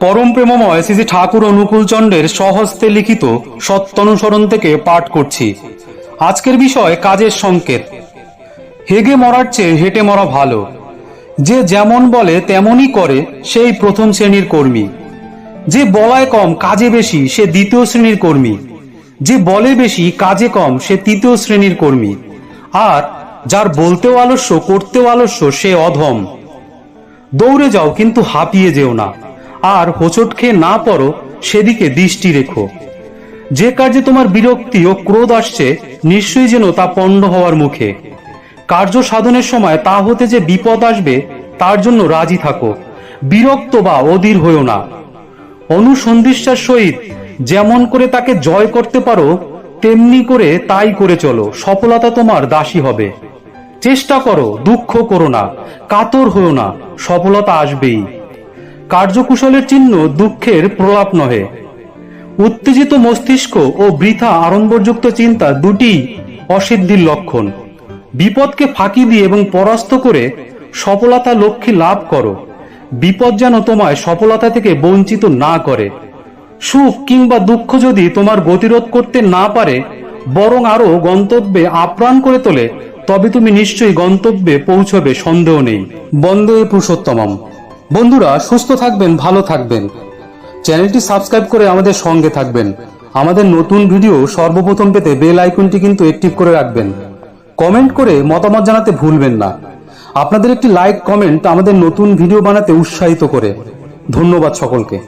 পরম প্রেমময় শ্রী ঠাকুর অনুকূল চন্দ্রের স্বহস্তে লিখিত সত্যানুসরণ থেকে পাঠ করছি। আজকের বিষয় কাজের সংকেত। হেগে মরার চেয়ে হেঁটে মরা ভালো। যে যেমন বলে তেমনই করে সেই প্রথম শ্রেণির কর্মী। যে বলায় কম কাজে বেশি সে দ্বিতীয় শ্রেণির কর্মী। যে বলে বেশি কাজে কম সে তৃতীয় শ্রেণির কর্মী। আর যার বলতেও আলস্য, করতেও আলস্য সে অধম। দৌড়ে যাও কিন্তু হাঁপিয়ে যেও না। আর হোঁচট খেয়ে না পড়ো, সেদিকে দৃষ্টি রেখো। যে কার্যে তোমার বিরক্তি ও ক্রোধ আসছে, নিশ্চয়ই যেন তা পণ্ড হওয়ার মুখে। কার্য সাধনের সময় তা হতে যে বিপদ আসবে, তার জন্য রাজি থাকো। বিরক্ত বা অধীর হইও না। অনুসন্ধিষ্ঠার সহিত যেমন করে তাকে জয় করতে পারো, তেমনি করে তাই করে চলো। সফলতা তোমার দাসী হবে। চেষ্টা করো, দুঃখ করো না। কাতর হইও না। সফলতা আসবেই। কার্যকুশলের চিহ্ন দুঃখের প্রলাপ নহে। উত্তেজিত মস্তিষ্ক ও বৃথা আড়ম্বরযুক্ত চিন্তা দুটি অসিদ্ধির লক্ষণ। বিপদকে ফাঁকি দিয়ে এবং পরাস্ত করে সফলতা লক্ষ্যে লাভ করো। বিপদ যেন তোমায় সফলতা থেকে বঞ্চিত না করে। সুখ কিংবা দুঃখ যদি তোমার গতিরোধ করতে না পারে, বরং আরও গন্তব্যে আপ্রাণ করে তোলে, তবে তুমি নিশ্চয়ই গন্তব্যে পৌঁছবে, সন্দেহ নেই। বন্দে পুরুষোত্তমম। বন্ধুরা, সুস্থ থাকবেন, ভালো থাকবেন। চ্যানেলটি সাবস্ক্রাইব করে আমাদের সঙ্গে থাকবেন। আমাদের নতুন ভিডিও সর্বপ্রথম পেতে বেল আইকনটি কিন্তু অ্যাক্টিভ করে রাখবেন। কমেন্ট করে মতামত জানাতে ভুলবেন না। আপনাদের একটি লাইক, কমেন্ট আমাদের নতুন ভিডিও বানাতে উৎসাহিত করে। ধন্যবাদ সকলকে।